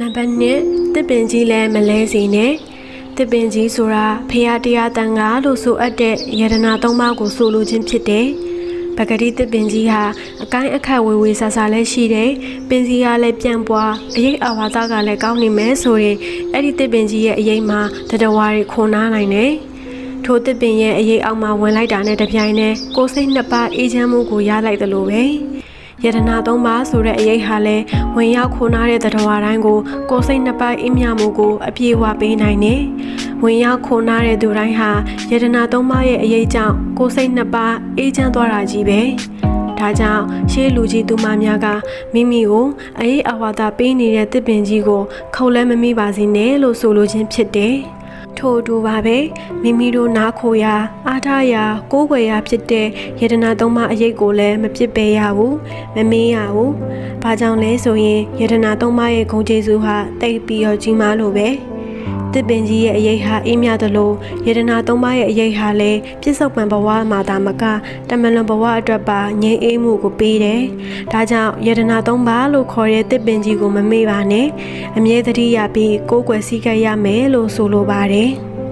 နံပါတ်1တစ်ပင်ကြီးလည်းမလဲစီနဲ့တစ်ပင်ကြီးဆိုတာဖရာတရားတန်ခါလို့ဆိုအပ်တဲ့ယရနာသုံးပါးကိုဆိုလိုခြင်းဖြစ်တယ်ပဂတိတစ်ပင်ကြီးဟာအကိုင်းအခက်ဝေဝေဆာဆာလည်းရှိတယ်ပင်စီကလည်းပြန့်ပွားအရေးအာဝါဒကလည်းကောင်းနေမယ်ဆိုရင်အဲ့ဒီတစ်ပင်ကြီးရဲ့အရေးမှာတတဝါတွေခွန်နာနိုင်တယ်ထိုတစ်ပင်ရဲ့အရေးအောက်မှာဝင်လိုက်တာနဲ့တပြိုင်နက်ကိုယ်စိတ်နှစ်ပါးအေးချမ်းမှုကိုရလိုက်တယ်လို့ပဲ ယတနာသုံးပါဆိုတဲ့အရေးဟာလဲဝင်ရောက်ခိုးနာတဲ့တတော်တိုင်းကိုကိုယ်စိတ်နှစ်ပါးအင်းမြမှုကိုအပြည့်အဝပေးနိုင်တယ်။ဝင်ရောက်ခိုးနာတဲ့သူတိုင်းဟာယတနာသုံးပါရဲ့အရေးကြောင့်ကိုယ်စိတ်နှစ်ပါးအေးချမ်းသွားတာကြီးပဲ။ဒါကြောင့်ရှေးလူကြီးသူမများကမိမိကိုအရေးအဝါဒပေးနေတဲ့တစ်ပင်ကြီးကိုခုတ်လဲမမိပါစေနဲ့လို့ဆိုလိုခြင်းဖြစ်တယ်။ ထို့အတူပါပဲမိမိတို့နားခိုရာအားထားရာကိုးကွယ်ရာဖြစ်တဲ့ယတနာသုံးပါးအရေးကိုလည်းမပြစ်ပယ်ရဘူးမမေးရဘူး။ဘာကြောင့်လဲဆိုရင်ယတနာသုံးပါးရဲ့ဂုဏ်ကျေးဇူးဟာတိတ်ပြီးတော့ကြီးမားလို့ပဲ။ တစ်ပင်ကြီးရဲ့အရေးဟာအေးမြသလိုယတနာသုံးပါးရဲ့အရေးဟာလည်းပြစ္ဆုတ်ပံဘဝမှာတာမကတမန်လွန်ဘဝအတွက်ပါငြိမ်းအေးမှုကိုပေးတယ်။ဒါကြောင့်ယတနာသုံးပါးလို့ခေါ်တဲ့တစ်ပင်ကြီးကိုမမေ့ပါနဲ့။အမြဲတမ်းရပြီးကိုးကွယ်စည်းကပ်ရမယ်လို့ဆိုလိုပါတယ်။